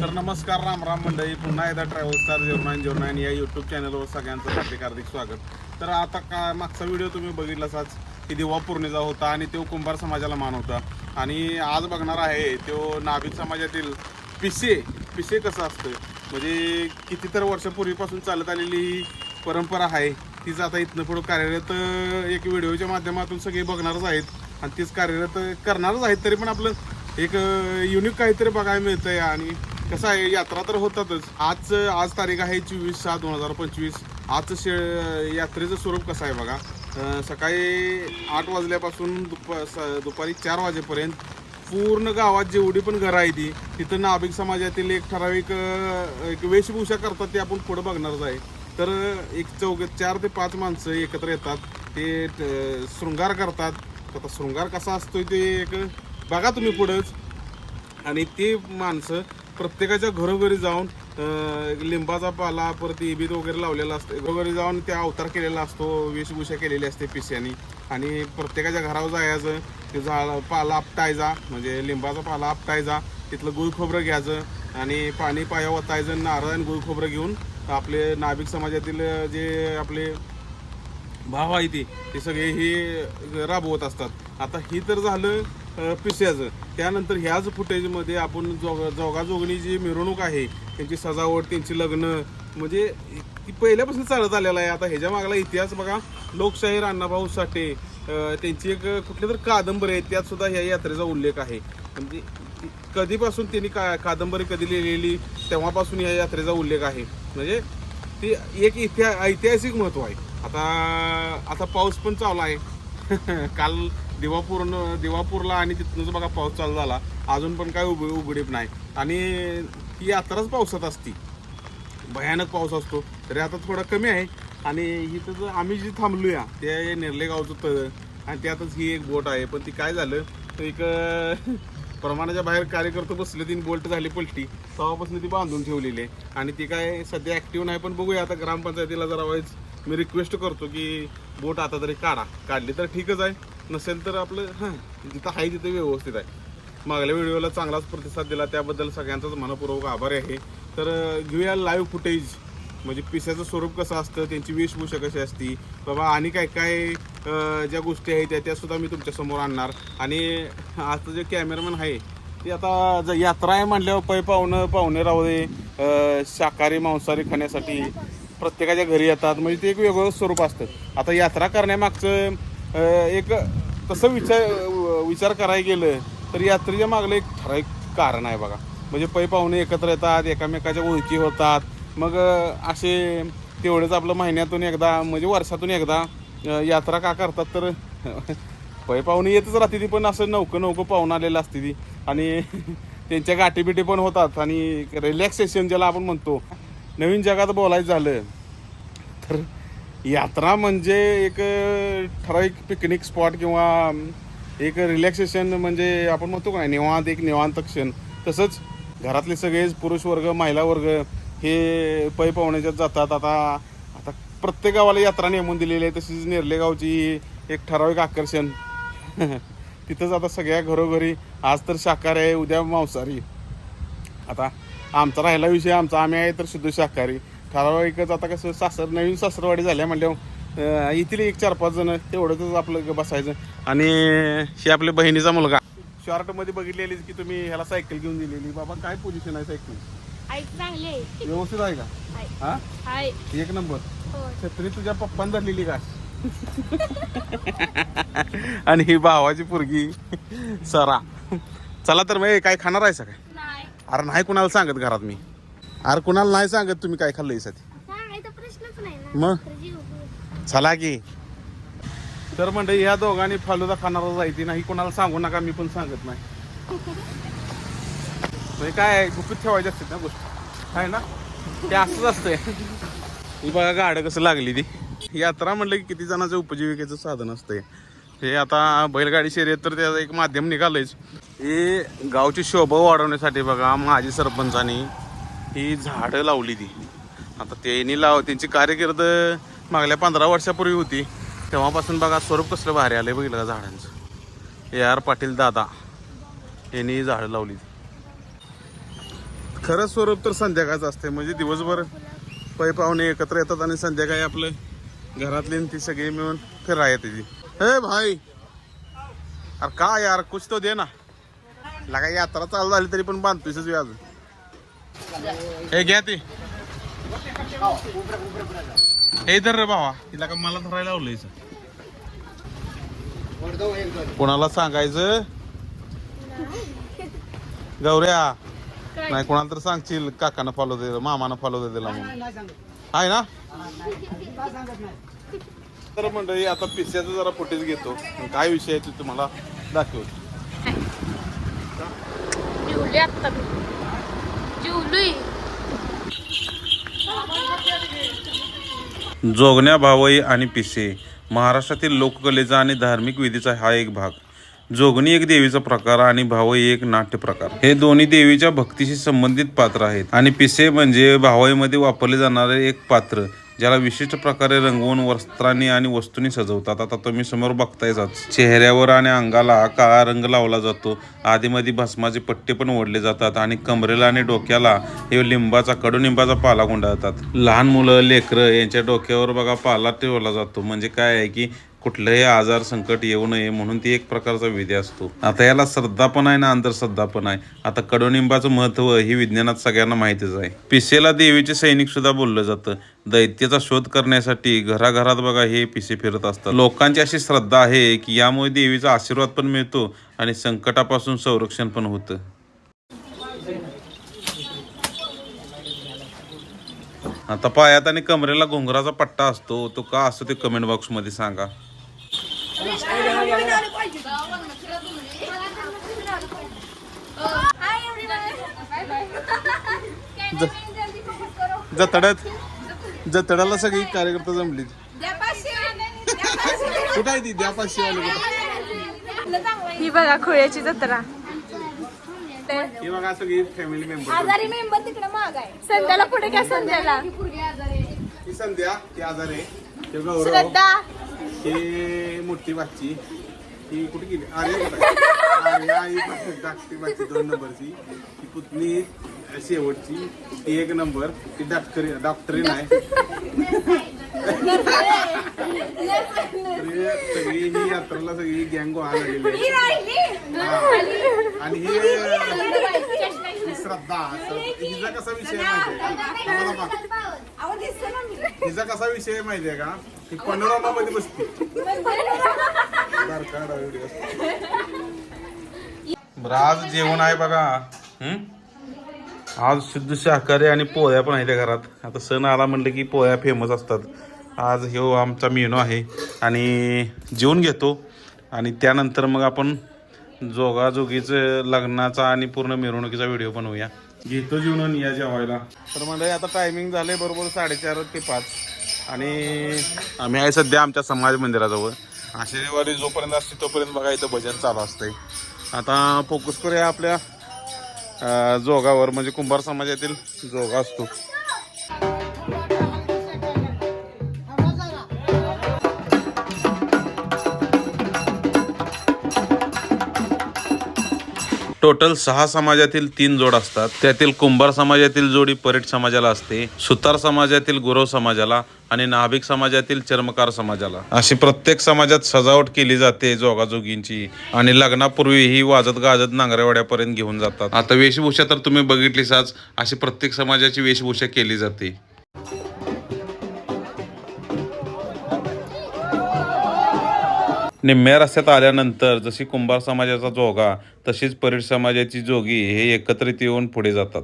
तर नमस्कार राम राम मंडळी. पुन्हा एकदा travel star zero nine zero nine या यूट्यूब चॅनलवर सगळ्यांचं हार्दिक हार्दिक स्वागत. तर आता का मागचा व्हिडिओ तुम्ही बघितलाच की दिवा पौर्णिमेचा होता आणि तो कुंभार समाजाला मान होता. आणि आज बघणार आहे तो नाभिक समाजातील पिसे पिसे कसं असतं? म्हणजे कितीतर वर्षापूर्वीपासून चालत आलेली ही परंपरा आहे. तीच आता इथनं पुढं कार्यरत एक व्हिडिओच्या माध्यमातून सगळे बघणारच आहेत. आणि तीच कार्यरत करणारच आहेत तरी पण आपलं एक युनिक काहीतरी बघायला मिळतं आहे आणि कसं आहे यात्रा तर होतातच. आज आज तारीख आहे चोवीस सहा दोन हजार पंचवीस. आजचं शे यात्रेचं स्वरूप कसं आहे बघा? सकाळी आठ वाजल्यापासून दुपा स- दुपारी चार वाजेपर्यंत पूर्ण गावात जेवढी पण घरं आहे ती तिथं नाभिक समाजातील एक ठराविक एक वेशभूषा करतात ते आपण पुढं बघणारच आहे. तर एक चौघ चार ते पाच माणसं एकत्र येतात ते शृंगार करतात आता शृंगार कसा असतोय ते एक बघा तुम्ही पुढंच. आणि ते माणसं प्रत्येकाच्या घरोघरी जाऊन लिंबाचा पाला परत इबीत वगैरे लावलेला असतो. घरोघरी जाऊन त्या अवतार केलेला असतो वेशभूषा केलेली असते पिश्यानी. आणि प्रत्येकाच्या घरावर जायचं ते झाड पाला आपटायचा म्हणजे लिंबाचा पाला आपटायचा तिथलं गुळ खोबरं घ्यायचं आणि पाणी पाया वतायचं नारळ आणि गुळ खोबरं घेऊन आपले नाभिक समाजातील जे आपले भाव आहे ते. ते सगळे हे राबवत असतात. आता ही तर झालं पिस्याचं. त्यानंतर ह्याच फुटेजमध्ये आपण जोग जोगाजोगणी जी मिरवणूक आहे त्यांची सजावट त्यांची लग्न म्हणजे ती पहिल्यापासून चालत आलेला आहे. आता ह्याच्या मागला इतिहास बघा. लोकशाहीर अण्णाभाऊ साठे त्यांची एक कुठली तर कादंबरी आहे. त्यात सुद्धा ह्या यात्रेचा उल्लेख आहे. म्हणजे कधीपासून त्यांनी का कादंबरी कधी लिहिलेली तेव्हापासून या यात्रेचा उल्लेख आहे. म्हणजे ती एक इतिहा ऐतिहासिक महत्त्व आहे. आता आता पाऊस पण चालू आहे. काल दिवापूरनं दिवापूरला आणि तिथनंच बघा पाऊस चालू झाला. अजून पण काय उघ उघडीप नाही. आणि ही यात्राच पावसात असती. भयानक पाऊस असतो. तरी आता थोडा कमी आहे. आणि इथं जर आम्ही जी थांबलो या ते निर्लेगावचं तळ. आणि त्यातच ही एक बोट आहे. पण ती काय झालं तर एक प्रमाणाच्या बाहेर कार्यकर्ते बसले तीन बोल्ट झाली पलटी. तेव्हापासून ती बांधून ठेवलेली आहे. आणि ती काय सध्या ॲक्टिव्ह नाही पण बघूया. आता ग्रामपंचायतीला जरा वाईज मी रिक्वेस्ट करतो की बोट आता तरी काढा. काढली तर ठीकच आहे. नसेल तर आपलं हां जिथं आहे तिथे व्यवस्थित आहे. मागल्या व्हिडिओला चांगलाच प्रतिसाद दिला. त्याबद्दल सगळ्यांचाच मनपूर्वक आभार आहे. तर घेऊया लाईव्ह फुटेज म्हणजे पिसाचं स्वरूप कसं असतं? त्यांची वेशभूषा कशी असती? बाबा आणि काय काय ज्या गोष्टी आहेत त्या त्यासुद्धा मी तुमच्यासमोर आणणार. आणि आता जे कॅमेरामॅन आहे ते आता ज- यात्रा आहे म्हटल्यावर पै पाहुणं पाहुणे राहू दे. शाकाहारी मांसाहारी खाण्यासाठी. प्रत्येकाच्या घरी येतात म्हणजे ते एक वेगळं स्वरूप असतं. आता यात्रा करण्यामागचं एक तसं विचार विचार करायला गेलं तर यात्रेच्या मागलं एक ठराविक कारण आहे बघा. म्हणजे पै पाहुणे एकत्र येतात एकामेकाच्या ओळखी होतात. मग असे तेवढंच आपलं महिन्यातून एकदा म्हणजे वर्षातून एकदा यात्रा का करतात तर पै पाहुणे येतच राहते ती पण असं नौकं नौकं पाहून आलेलं असते ती. आणि त्यांच्या गाठीबिटी पण होतात आणि रिलॅक्सेशन ज्याला आपण म्हणतो. नवीन जगात बोलायचं झालं तर यात्रा म्हणजे एक ठराविक पिकनिक स्पॉट किंवा एक रिलॅक्सेशन म्हणजे आपण म्हणतो का निवांत एक निवांत क्षण. तसंच घरातले सगळेच पुरुष वर्ग महिला वर्ग हे पै पाहुण्याच्यात जातात. आता आता प्रत्येक गावाला यात्रा नेमून दिलेली आहे तशीच नेरले गावची एक ठराविक आकर्षण. तिथंच आता सगळ्या घरोघरी आज तर शाकाहारी आहे उद्या मांसाहारी. आता आमचा राहिला विषय आमचा आम्ही आहे तर शुद्ध शाकाहारी. ठराविकच आता कसं सासर नवीन सासरवाडी झाल्या म्हणल्यावर येथील एक चार पाच जण तेवढंच आपलं बसायचं. आणि हे आपल्या बहिणीचा मुलगा. शॉर्टमध्ये बघितलेलीच की तुम्ही ह्याला सायकल घेऊन दिलेली. बाबा काय पोझिशन आहे सायकल? व्यवस्थित आहे का? हा? एक नंबर. हो. छत्री तुझ्या पप्पान धरलेली का? आणि ही भावाची पोरगी सरा. चला तर मग काय खाणार आहे काय नाही अरे नाही कुणाला सांगत घरात मी. अरे कुणाला नाही सांगत तुम्ही काय नाही ना. मग? चला की. तर म्हणजे ह्या दोघांनी फालुदा खाणारा जायची नाही कोणाला सांगू नका मी पण सांगत नाही. म्हणजे काय आहे, गुपित ठेवायची असते ना गोष्ट. आहे ना? ते असंच असतंय. ही बघा गाडं कसं लागली ती. यात्रा म्हणलं की किती जणांचं उपजीविकेचं साधन असतंय. हे आता बैलगाडी शर्यत तर त्याचं एक माध्यम निघालंच हे गावची शोभा वाढवण्यासाठी बघा माजी सरपंचानी ही झाडं लावली ती. आता त्यांनी लाव त्यांची कार्यकिर्द मागल्या पंधरा वर्षापूर्वी होती. तेव्हापासून बघा स्वरूप कसलं भारी आलं बघितलं का झाडांचं. ए आर पाटील दादा यांनी झाडं लावली खरं स्वरूप तर संध्याकाळचं असते म्हणजे दिवसभर पै पाहुणे एकत्र येतात आणि संध्याकाळी आपलं घरातली ती सगळी मिळून फिराय येते ती. हे भाई. अरे का यार कुछ तो दे ना. लगा यात्रा चालू झाली तरी पण बांधतोयच व्याज हे घ्या ती. हे धर रे भावा. तिला का मला धरायला लावलंय कोणाला सांगायचं? गौऱ्या. नाही कोणाला तर सांगशील काकानं फॉलो दे मामानं फॉलो दे दिला म्हणून. आहे ना? तर मंडळी आता पिस्याचं जरा फुटेज घेतो. काय विषय आहे ते तुम्हाला दाखवतो. जेवली आत्ता मी. जेवलोय. जोगण्या भावई आणि पिसे महाराष्ट्रातील लोककलेचा आणि धार्मिक विधीचा हा एक भाग. जोगणी एक देवीचा प्रकार आणि भावई एक नाट्य प्रकार. हे दोन्ही देवीच्या भक्तीशी संबंधित पात्र आहेत. आणि पिसे म्हणजे भावईमध्ये वापरले जाणारे एक पात्र. ज्याला विशिष्ट प्रकारे रंगवून वस्त्रांनी आणि वस्तूंनी सजवतात. आता तुम्ही समोर बघतायच चेहऱ्यावर आणि अंगाला काळा रंग लावला जातो. आधीमध्ये भस्माचे पट्टे पण ओढले जातात आणि कमरेला आणि डोक्याला हे लिंबाचा कडुनिंबाचा पाला गुंडाळतात. लहान मुलं लेकरं यांच्या डोक्यावर बघा पाला ठेवला जातो. म्हणजे काय आहे की कुठलंही आजार संकट येऊ नये म्हणून ती एक प्रकारचा विधी असतो. आता याला श्रद्धा पण आहे ना अंधश्रद्धा पण आहे. आता कडुनिंबाचं महत्त्व ही विज्ञानात सगळ्यांना माहितीच आहे. पिसेला देवीचे सैनिक सुद्धा बोललं जातं. दैत्याचा शोध करण्यासाठी घराघरात बघा हे पिसे फिरत असतात. लोकांची अशी श्रद्धा आहे की यामुळे देवीचा आशीर्वाद पण मिळतो आणि संकटापासून संरक्षण पण होतं. आता पायात आणि कमरेला घोंगराचा पट्टा असतो. तो का असतो ते कमेंट बॉक्समध्ये सांगा. जतड्यात जतड्याला सगळी कार्यकर्ता जमली. कुठं आहे ती? द्या पाचशे ही बघा खोळ्याची जत्रा. ही बघा सगळी फॅमिली मेंबर आजारी मेंबर तिकडे माग आहे. संध्याला पुढे काय संध्याला. ही संध्या ती आजार आहे. श्रद्धा ही मोठी बाची ही कुठे गेली आर्या आहे? आर्या ही धाकटी बाची दोन नंबरची ही पुतणी शेवटची ती एक नंबर ती डॉक्टरी डॉक्टरी नाही सगळी ही यात्रेला सगळी गँग गोळा झालेली आहे हा. आणि ही ही श्रद्धा हिचा कसा विषय माहिती आहे का? हिचा कसा विषय माहिती आहे का ती पॅनोरामा मध्ये बसते. बरं आज जेवण आहे बघा. आज शुद्ध शाकाहारी आणि पोळ्या पण आहेत त्या घरात. आता सण आला म्हणलं की पोळ्या फेमस असतात. आज ह्यो आमचा मेनू आहे आणि जेवून घेतो. आणि त्यानंतर मग आपण जोगाजोगीचं लग्नाचा आणि पूर्ण मिरवणुकीचा व्हिडिओ बनवूया. घेतो जेवण या जेवायला. तर म्हणजे आता टायमिंग झाले बरोबर साडेचार ते पाच. आणि आम्ही आहे सध्या आमच्या समाज मंदिराजवळ. आशेवारी जोपर्यंत असते तोपर्यंत बघा इथं भजन चालू असतंय. आता फोकस करूया आपल्या जोगावर. म्हणजे कुंभार समाजातील जोगा असतो. टोटल सहा समाजातील तीन जोड असतात. त्यातील कुंभार समाजातील जोडी परेड समाजाला असते सुतार समाजातील गुरव समाजाला आणि नाभिक समाजातील चर्मकार समाजाला. अशी प्रत्येक समाजात सजावट केली जाते जोगाजोगींची आणि लग्नापूर्वी ही वाजत गाजत नांगरेवाड्यापर्यंत घेऊन जातात. आता वेशभूषा तर तुम्ही बघितलीसाच अशी प्रत्येक समाजाची वेशभूषा केली जाते. निम्म्या रस्त्यात आल्यानंतर जशी कुंभार समाजाचा जोगा तशीच परीड समाजाची जोगी हे एकत्रित येऊन पुढे जातात.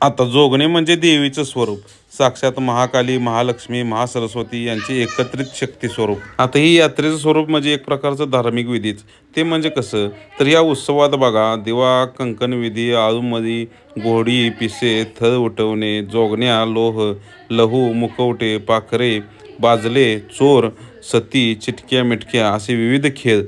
आता जोगणे म्हणजे देवीचं स्वरूप. साक्षात महाकाली महालक्ष्मी महासरस्वती यांचे एकत्रित शक्ती स्वरूप. आता ही यात्रेचं स्वरूप म्हणजे एक प्रकारचं धार्मिक विधीच. ते म्हणजे कसं? तर या उत्सवात बघा दिवा कंकण विधी आळूमधी घोडी पिसे थर उठवणे जोगण्या लोह लहू मुकवटे पाखरे बाजले चोर सती चिटक्या मिटक्या असे विविध खेळ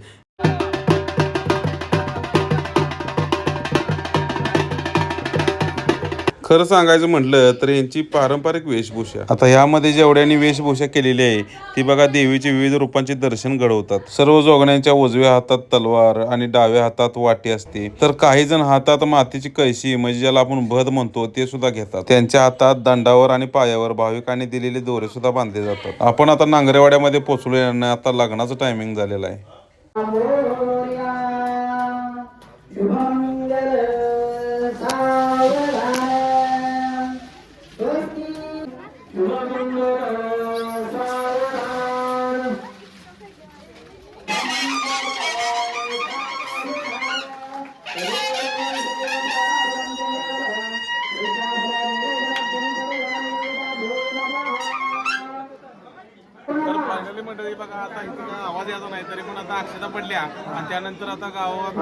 खरं सांगायचं म्हटलं तर यांची पारंपरिक वेशभूषा. आता यामध्ये जेवढ्यांनी वेशभूषा केलेली आहे ती बघा देवीचे विविध रूपांचे दर्शन घडवतात. सर्व जोगण्यांच्या उजव्या हातात तलवार आणि डाव्या हातात वाटी असते. तर काही जण हातात मातीची कळशी म्हणजे ज्याला आपण भद म्हणतो ते सुद्धा घेतात. त्यांच्या हातात दंडावर आणि पायावर भाविकांनी दिलेले दोरे सुद्धा बांधले जातात. आपण आता नांगरेवाड्यामध्ये पोहोचलोय आणि आता लग्नाचं टायमिंग झालेलं आहे. पण पडल्या आणि त्यानंतर आता गावात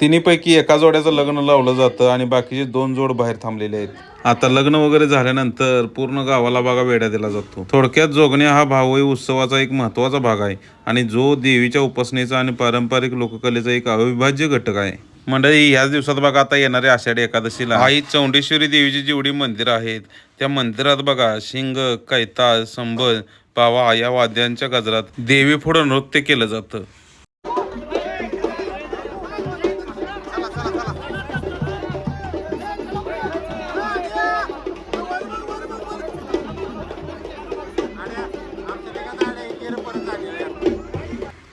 तिन्हीपैकी एका जोड्याचं लग्न लावलं जातं आणि बाकीचे दोन जोड बाहेर थांबलेले आहेत. आता लग्न वगैरे झाल्यानंतर पूर्ण गावाला बघा वेढा दिला जातो. थोडक्यात जोगण्या हा भावई उत्सवाचा एक महत्त्वाचा भाग आहे आणि जो देवीच्या उपासनेचा आणि पारंपरिक लोककलेचा एक अविभाज्य घटक आहे. मंडळी ह्याच दिवसात बघा आता येणाऱ्या आषाढी एकादशीला. आई चौंडेश्वरी देवीची जेवढी मंदिरं आहेत त्या मंदिरात बघा शिंग कैता संबळ पावा या वाद्यांच्या गजरात देवी पुढं नृत्य केलं जातं.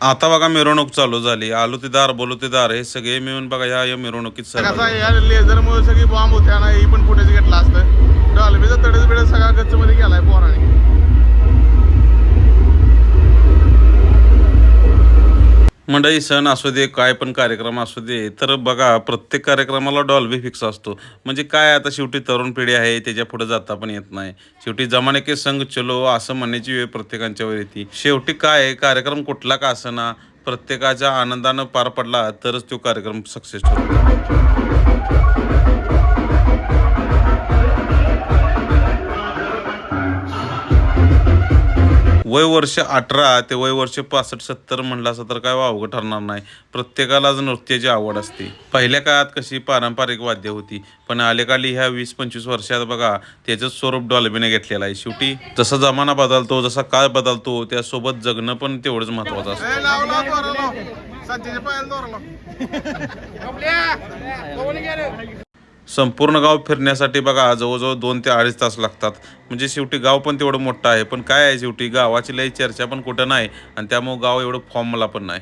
आता बघा मिरवणूक चालू झाली. आलो ते दार दार हे सगळे मिळून बघा ह्या या मिरवणुकीत सहभागी. या लेझरमुळे सगळी बॉम्ब होत्या ना ही पण फुटेज घेतला असतं. डॉल्बीचा तडेच बिडेच सगळा गच्चमध्ये गेलाय. मंडळी सण असू दे काय पण कार्यक्रम असू दे तर बघा प्रत्येक कार्यक्रमाला डॉल्बी फिक्स असतो. म्हणजे काय आता शेवटी तरुण पिढी आहे त्याच्या पुढे जाता पण येत नाही. शेवटी जमाने के संग चलो असं म्हणण्याची वेळ प्रत्येकांच्यावर येते. शेवटी काय आहे, कार्यक्रम कुठला का असना प्रत्येकाच्या आनंदानं पार पडला तरच तो कार्यक्रम सक्सेस ठरतो. वय वर्ष अठरा ते वय वर्ष पासष्ट सत्तर म्हणलं असं तर काय अवघड ठरणार नाही. प्रत्येकालाच नृत्याची आवड असते. पहिल्या काळात कशी पारंपरिक वाद्य होती पण अलीकडली ह्या वीस पंचवीस वर्षात बघा त्याचं स्वरूप डॉल्बीने घेतलेलं आहे. शेवटी जसा जमाना बदलतो जसा काळ बदलतो त्यासोबत जगणं पण तेवढंच महत्वाचं असतं. संपूर्ण गाव फिरण्यासाठी बघा जवळजवळ दोन ते अडीच तास लागतात. म्हणजे शेवटी गाव पण तेवढं मोठं आहे पण काय आहे शेवटी? गावाची लई चर्चा पण कुठं नाही आणि त्यामुळे गाव एवढं फॉर्मला पण नाही.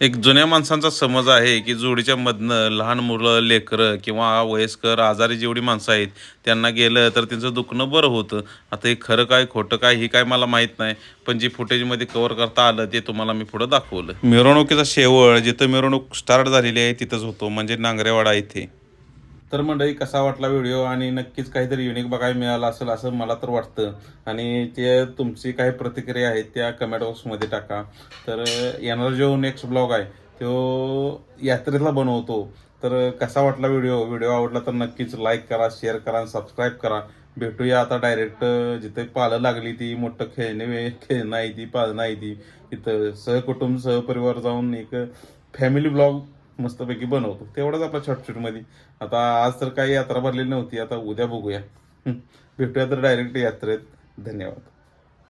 एक जुन्या माणसांचा समज आहे की जोडीच्या मधनं लहान मुलं लेकरं किंवा वयस्कर आजारी जेवढी माणसं आहेत त्यांना गेलं तर त्यांचं दुखणं बरं होतं. आता हे खरं काय खोटं काय हे काय मला माहीत नाही. पण जे फुटेजमध्ये कव्हर करता आलं ते तुम्हाला मी पुढं दाखवलं. मिरवणुकीचा शेवळ जिथं मिरवणूक स्टार्ट झालेली आहे तिथंच होतो. म्हणजे नांगरेवाडा इथे. तर मंडळी कसा वाटला व्हिडिओ आणि नक्कीच काहीतरी युनिक बघायला मिळालं असेल असं मला तर वाटतं. आणि ते तुमची काही प्रतिक्रिया आहेत त्या कमेंट बॉक्समध्ये टाका. तर येणारा जो नेक्स्ट ब्लॉग आहे तो यात्रेतला बनवतो. तर कसा वाटला व्हिडिओ व्हिडिओ आवडला तर नक्कीच लाईक करा शेअर करा आणि सबस्क्राईब करा. भेटूया आता डायरेक्ट जिथे पालं लागली ती मोठं खेळणे वे- खेळणं आहे ती पाळणं आहे ती. तिथं सहकुटुंब सहपरिवार जाऊन एक फॅमिली ब्लॉग मस्तपैकी बनवतो. तेवढंच आपला शॉर्टशूटमध्ये आता आज तर काही यात्रा भरलेली नव्हती. आता उद्या बघूया. भेटूया तर डायरेक्ट यात्रेत. धन्यवाद.